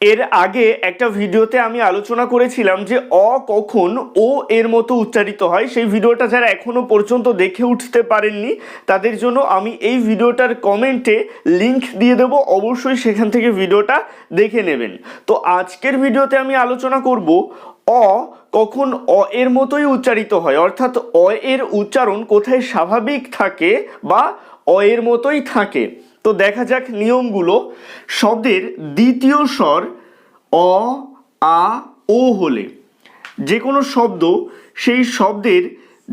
এর আগে একটা ভিডিওতে আমি আলোচনা করেছিলাম যে অ কখন ও এর মতো উচ্চারিত হয়। সেই ভিডিওটা যারা এখনও পর্যন্ত দেখে উঠতে পারেননি, তাদের জন্য আমি এই ভিডিওটার কমেন্টে লিংক দিয়ে দেবো। অবশ্যই সেখান থেকে ভিডিওটা দেখে নেবেন। তো আজকের ভিডিওতে আমি আলোচনা করব অ কখন অ এর মতোই উচ্চারিত হয়। অর্থাৎ অ এর উচ্চারণ কোথায় স্বাভাবিক থাকে বা অ এর মতোই থাকে। তো দেখা যাক নিয়মগুলো। শব্দের দ্বিতীয় স্বর অ, আ, ও হলে যে কোনো শব্দ সেই শব্দের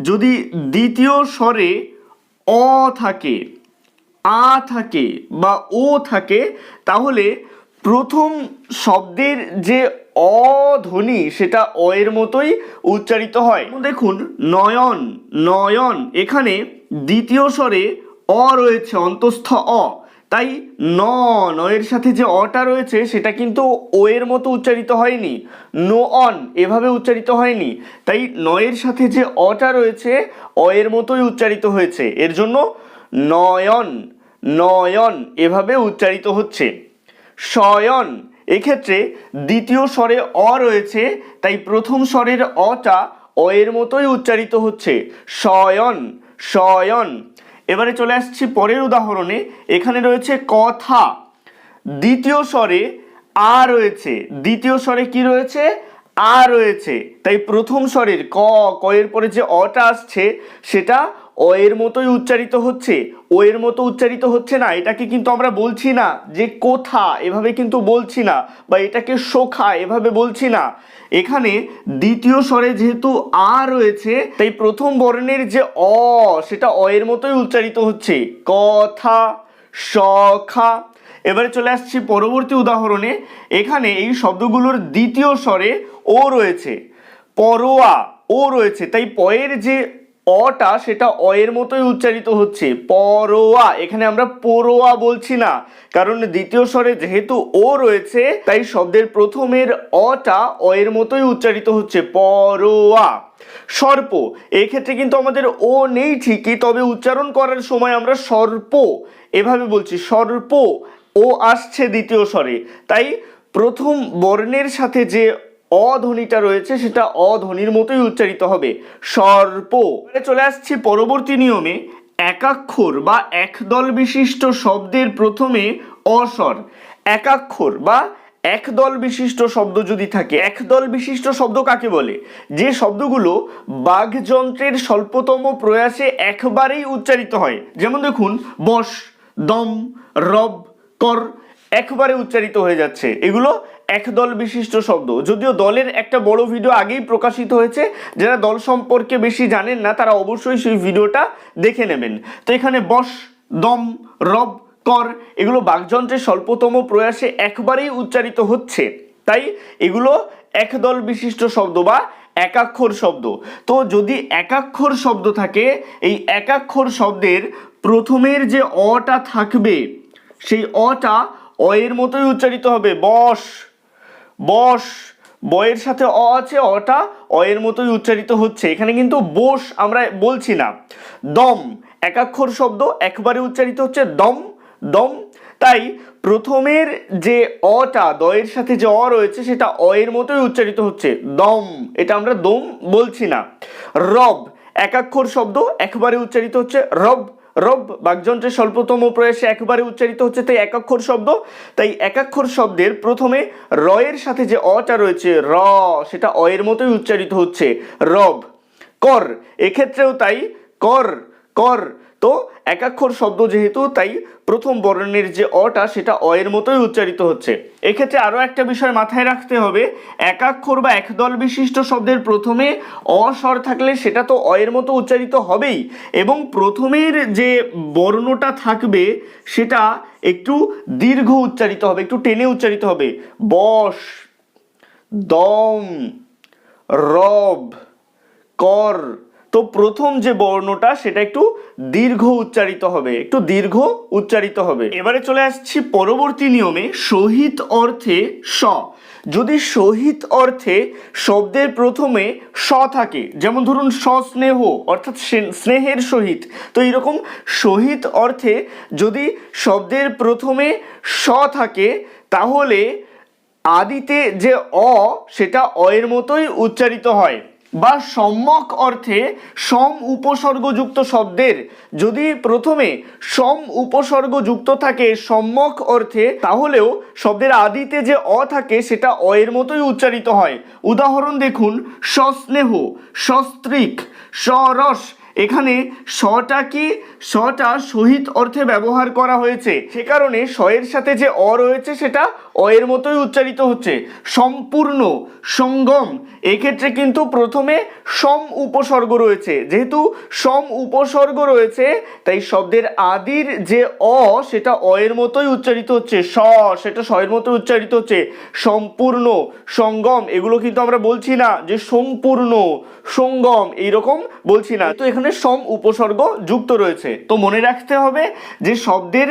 যদি দ্বিতীয় স্বরে অ থাকে, আ থাকে বা ও থাকে, তাহলে প্রথম শব্দের যে অ ধ্বনি সেটা অ এর মতোই উচ্চারিত হয়। দেখুন, নয়ন নয়ন এখানে দ্বিতীয় স্বরে অ রয়েছে, অন্তস্থ অ। তাই ন, নয়ের সাথে যে অটা রয়েছে, সেটা কিন্তু ও এর মতো উচ্চারিত হয়নি। নো অন, এভাবে উচ্চারিত হয়নি। তাই নয়ের সাথে যে অটা রয়েছে অ এর মতোই উচ্চারিত হয়েছে। এর জন্য নয়ন নয়ন এভাবে উচ্চারিত হচ্ছে। শয়ন এক্ষেত্রে দ্বিতীয় স্বরে অ রয়েছে, তাই প্রথম স্বরের অটা অ এর মতোই উচ্চারিত হচ্ছে। শয়ন শয়ন এবারে চলে আসছি পরের উদাহরণে। এখানে রয়েছে কথা। দ্বিতীয় স্বরে আ রয়েছে। দ্বিতীয় স্বরে কি রয়েছে? আ রয়েছে। তাই প্রথম স্বরের ক ক এর পরে যে অটা আসছে, সেটা অ এর মতোই উচ্চারিত হচ্ছে ও এর মতো উচ্চারিত হচ্ছে না, এটাকে কিন্তু আমরা বলছি না যে কোথা, এভাবে কিন্তু বলছি না বা এটাকে শোখা, এভাবে বলছি না। এখানে দ্বিতীয় স্বরে যেহেতু আ রয়েছে, তাই প্রথম বর্ণের যে অ, সেটা অ এর মতোই উচ্চারিত হচ্ছে। কথা সখা এবারে চলে আসছি পরবর্তী উদাহরণে, এখানে এই শব্দগুলোর দ্বিতীয় স্বরে ও রয়েছে। পরোয়া, ও রয়েছে, তাই পয়ের যে অটা সেটা অ এর মতোই উচ্চারিত হচ্ছে। পরোয়া, এখানে আমরা পরোয়া বলছি না। কারণ দ্বিতীয় স্বরে যেহেতু ও রয়েছে, তাই শব্দের প্রথমের অটা অ এর মতোই উচ্চারিত হচ্ছে, পরোয়া। সর্প এই ক্ষেত্রে কিন্তু আমাদের ও নেই ঠিকই, তবে উচ্চারণ করার সময় আমরা সর্প, এভাবে বলছি, সর্প, ও আসছে দ্বিতীয় স্বরে। তাই প্রথম বর্ণের সাথে যে অধ্বনিটা রয়েছে, সেটা অধ্বনির মতোই উচ্চারিত হবে। সর্প। চলে আসছি পরবর্তী নিয়মে। একাক্ষর বা একদল বিশিষ্ট শব্দের প্রথমে অস্বর। একাক্ষর বা একদল বিশিষ্ট শব্দ যদি থাকে, একদল বিশিষ্ট শব্দ কাকে বলে? যে শব্দগুলো বাঘযন্ত্রের স্বল্পতম প্রয়াসে একবারেই উচ্চারিত হয়। যেমন দেখুন, বশ, দম, রব, কর একবারে উচ্চারিত হয়ে যাচ্ছে। এগুলো একদল বিশিষ্ট শব্দ। যদিও দলের একটা বড় ভিডিও আগেই প্রকাশিত হয়েছে, যারা দল সম্পর্কে বেশি জানেন না, তারা অবশ্যই সেই ভিডিওটা দেখে নেবেন। তো এখানে বশ দম, রব, কর, এগুলো বাকযন্ত্রের স্বল্পতম প্রয়াসে একবারেই উচ্চারিত হচ্ছে। তাই এগুলো একদল বিশিষ্ট শব্দ বা একাক্ষর শব্দ। তো যদি একাক্ষর শব্দ থাকে, এই একাক্ষর শব্দের প্রথমের যে অটা থাকবে, সেই অটা অ এর মতোই উচ্চারিত হবে। বস বস, বয়ের সাথে অ আছে, অটা অ এর মতোই উচ্চারিত হচ্ছে। এখানে কিন্তু বস আমরা বলছি না। দম, একাক্ষর শব্দ একবারে উচ্চারিত হচ্ছে দম দম। তাই প্রথমের যে অটা, দয়ের সাথে যে অ রয়েছে, সেটা অ এর মতোই উচ্চারিত হচ্ছে। দম, এটা আমরা দম বলছি না। রব, একাক্ষর শব্দ একবারে উচ্চারিত হচ্ছে রব। রব, বাকযন্ত্রের স্বল্পতম প্রয়াসে একবারে উচ্চারিত হচ্ছে তাই একাক্ষর শব্দ। তাই একাক্ষর শব্দের প্রথমে র এর সাথে যে অটা রয়েছে, র, সেটা অ এর মতোই উচ্চারিত হচ্ছে। রব, কর, এক্ষেত্রেও তাই, কর কর। তো একাক্ষর শব্দ যেহেতু, তাই প্রথম বর্ণের যে অটা, সেটা অ এর মতোই উচ্চারিত হচ্ছে। এক্ষেত্রে আরও একটা বিষয় মাথায় রাখতে হবে, একাক্ষর বা একদল বিশিষ্ট শব্দের প্রথমে অস্বর থাকলে সেটা তো অ এর মতো উচ্চারিত হবেই, এবং প্রথমের যে বর্ণটা থাকবে, সেটা একটু দীর্ঘ উচ্চারিত হবে, একটু টেনে উচ্চারিত হবে। বস দম, রব, কর তো প্রথম যে বর্ণটা, সেটা একটু দীর্ঘ উচ্চারিত হবে, একটু দীর্ঘ উচ্চারিত হবে। এবারে চলে আসছি পরবর্তী নিয়মে, সহিত অর্থে স। যদি সহিত অর্থে শব্দের প্রথমে স থাকে, যেমন ধরুন সস্নেহ অর্থাৎ স্নেহের সহিত, তো এইরকম সহিত অর্থে যদি শব্দের প্রথমে স থাকে, তাহলে আদিতে যে অ, সেটা অ এর মতোই উচ্চারিত হয়। বা সম্যক অর্থে সম উপসর্গযুক্ত শব্দের। যদি প্রথমে সম উপসর্গযুক্ত থাকে সম্যক অর্থে, তাহলেও শব্দের আদিতে যে অ থাকে, সেটা অ এর মতোই উচ্চারিত হয়। উদাহরণ দেখুন, সস্নেহ, সস্ত্রিক, সরস এখানে সটা কি? সটা সহিত অর্থে ব্যবহার করা হয়েছে। সে কারণে স এর সাথে যে অ রয়েছে, সেটা অ এর মতোই উচ্চারিত হচ্ছে। সম্পূর্ণ, সঙ্গম। এক্ষেত্রে কিন্তু প্রথমে সম উপসর্গ রয়েছে। যেহেতু সম উপসর্গ রয়েছে, তাই শব্দের আদির যে অ, সেটা অ এর মতোই উচ্চারিত হচ্ছে। স, সেটা স এর মতোই উচ্চারিত হচ্ছে। সম্পূর্ণ, সঙ্গম, এগুলো কিন্তু আমরা বলছি না যে সম্পূর্ণ, সঙ্গম, এইরকম বলছি না। তো এখানে সম উপসর্গ যুক্ত রয়েছে। তো মনে রাখতে হবে যে শব্দের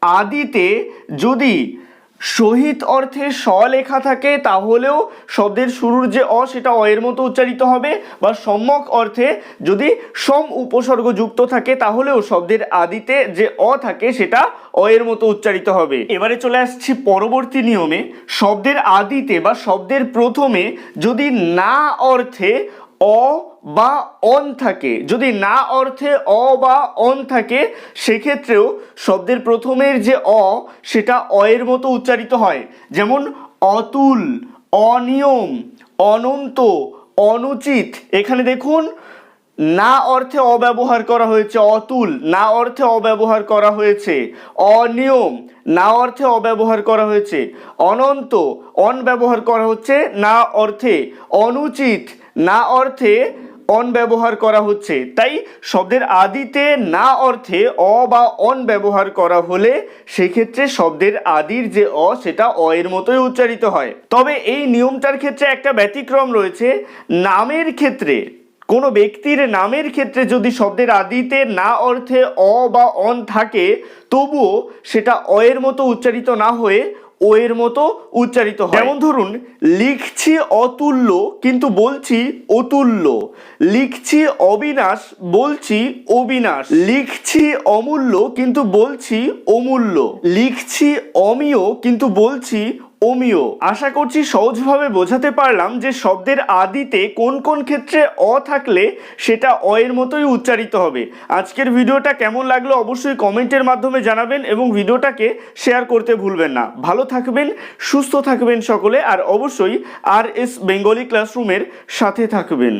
আদিতে যদি সহিত অর্থে স লেখা থাকে, তাহলেও শব্দের শুরুর যে অ, সেটা অ এর মতো উচ্চারিত হবে। বা সম্যক অর্থে যদি সম উপসর্গ যুক্ত থাকে, তাহলেও শব্দের আদিতে যে অ থাকে, সেটা অ এর মতো উচ্চারিত হবে। এবারে চলে আসছি পরবর্তী নিয়মে। শব্দের আদিতে বা শব্দের প্রথমে যদি না অর্থে অ বা অন থাকে। যদি না অর্থে অ বা অন থাকে, সেক্ষেত্রেও শব্দের প্রথমের যে অ, সেটা অ এর মতো উচ্চারিত হয়। যেমন অতুল, অনিয়ম, অনন্ত, অনুচিত। এখানে দেখুন, না অর্থে অব্যবহার করা হয়েছে, অতুল। না অর্থে অব্যবহার করা হয়েছে, অনিয়ম। না অর্থে অব্যবহার করা হয়েছে, অনন্ত। অন ব্যবহার করা হচ্ছে না অর্থে, অনুচিত। না অর্থে অন ব্যবহার করা হচ্ছে। তাই শব্দের আদিতে না অর্থে অ বা অন ব্যবহার করা হলে সেক্ষেত্রে শব্দের আদির যে অ, সেটা অ এর মতোই উচ্চারিত হয়। তবে এই নিয়মটার ক্ষেত্রে একটা ব্যতিক্রম রয়েছে। নামের ক্ষেত্রে, কোনো ব্যক্তির নামের ক্ষেত্রে যদি শব্দের আদিতে না অর্থে অ বা অন থাকে, তবুও সেটা অ এর মতো উচ্চারিত না হয়ে ও এর মতো উচ্চারিত হয়। যেমন ধরুন, লিখছি অতুল্য, কিন্তু বলছি অতুল্য। লিখছি অবিনাশ, বলছি অবিনাশ। লিখছি অমূল্য, কিন্তু বলছি অমূল্য। লিখছি অমিয়, কিন্তু বলছি অমিয় আশা করছি সহজভাবে বোঝাতে পারলাম যে শব্দের আদিতে কোন কোন ক্ষেত্রে অ থাকলে সেটা অ এর মতোই উচ্চারিত হবে। আজকের ভিডিওটা কেমন লাগল অবশ্যই কমেন্টের মাধ্যমে জানাবেন এবং ভিডিওটাকে শেয়ার করতে ভুলবেন না। ভালো থাকবেন, সুস্থ থাকবেন সকলে, আর অবশ্যই আর এস বেঙ্গলি ক্লাসরুমের সাথে থাকবেন।